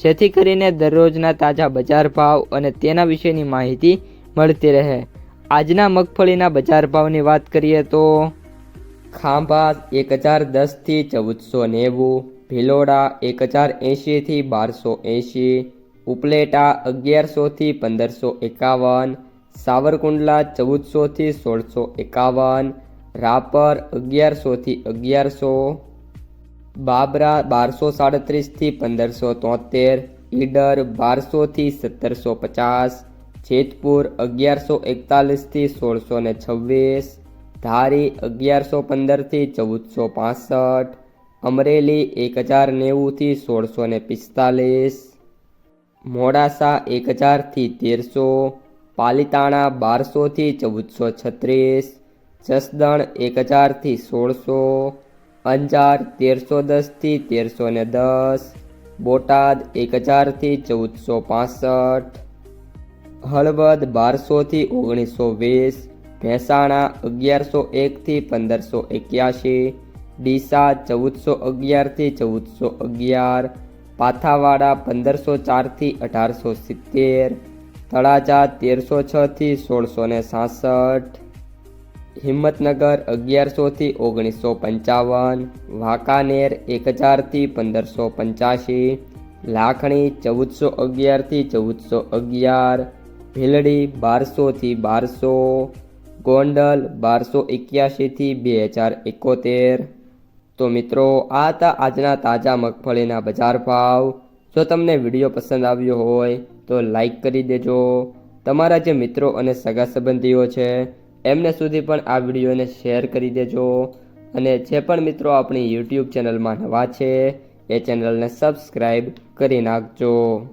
જેથી કરીને દરરોજના તાજા બજાર ભાવ અને તેના વિશેની માહિતી મળતી રહે. આજના મગફળીના બજાર ભાવની વાત કરીએ તો ખાંભા એક હજાર દસથી ચૌદસો નેવું, ભિલોડા એક હજાર એંશીથી બારસો એંશી, ઉપલેટા અગિયારસોથી પંદરસો એકાવન, સાવરકુંડલા ચૌદસોથી સોળસો એકાવન, રાપર અગિયારસોથી અગિયારસો બાબરા બારસો સાડત્રીસથી પંદરસો તોતેર, ઈડર બારસોથી સત્તરસો પચાસ, જેતપુર અગિયારસો એકતાલીસથી સોળસો ને છવ્વીસ, ધારી અગિયારસો પંદરથી ચૌદસો પાસઠ, અમરેલી એક હજાર નેવુંથી સોળસો ને પિસ્તાલીસ, મોડાસા એક હજારથી તેરસો, પાલિતાણા બારસોથી ચૌદસો છત્રીસ, જસદણ એક હજારથી સોળસો અંજાર તેરસો દસથી તેરસો ને દસ, બોટાદ એક હજારથી ચૌદસો પાસઠ, હળવદ બારસોથી ઓગણીસો વીસ, મહેસાણા અગિયારસો એકથી પંદરસો એક્યાસી ડીસા ચૌદસો અગિયારથી ચૌદસો અગિયાર, પાથાવાડા પંદરસો ચારથી અઢારસો સિત્તેર, તળાજા તેરસો છથી સોળસો ને સાસઠ હિંમતનગર અગિયારસોથી ઓગણીસો પંચાવન, વાંકાનેર એક હજારથી પંદરસો પંચ્યાસી, લાખણી ચૌદસો અગિયારથી ચૌદસો અગિયાર, ભીલડી બારસોથી બારસો, ગોંડલ બારસો એક્યાસીથી બે હજાર એકોતેર. તો મિત્રો, આ હતા આજના તાજા મગફળીના બજાર ભાવ. જો તમને વીડિયો પસંદ આવ્યો હોય, તો લાઈક કરી દેજો. તમારા જે મિત્રો અને સગા સંબંધીઓ છે એમને સુધી પણ આ વિડીયોને શેર કરી દેજો. અને જે પણ મિત્રો આપણી યુટ્યુબ ચેનલમાં નવા છે, એ ચેનલને સબસ્ક્રાઈબ કરી નાખજો.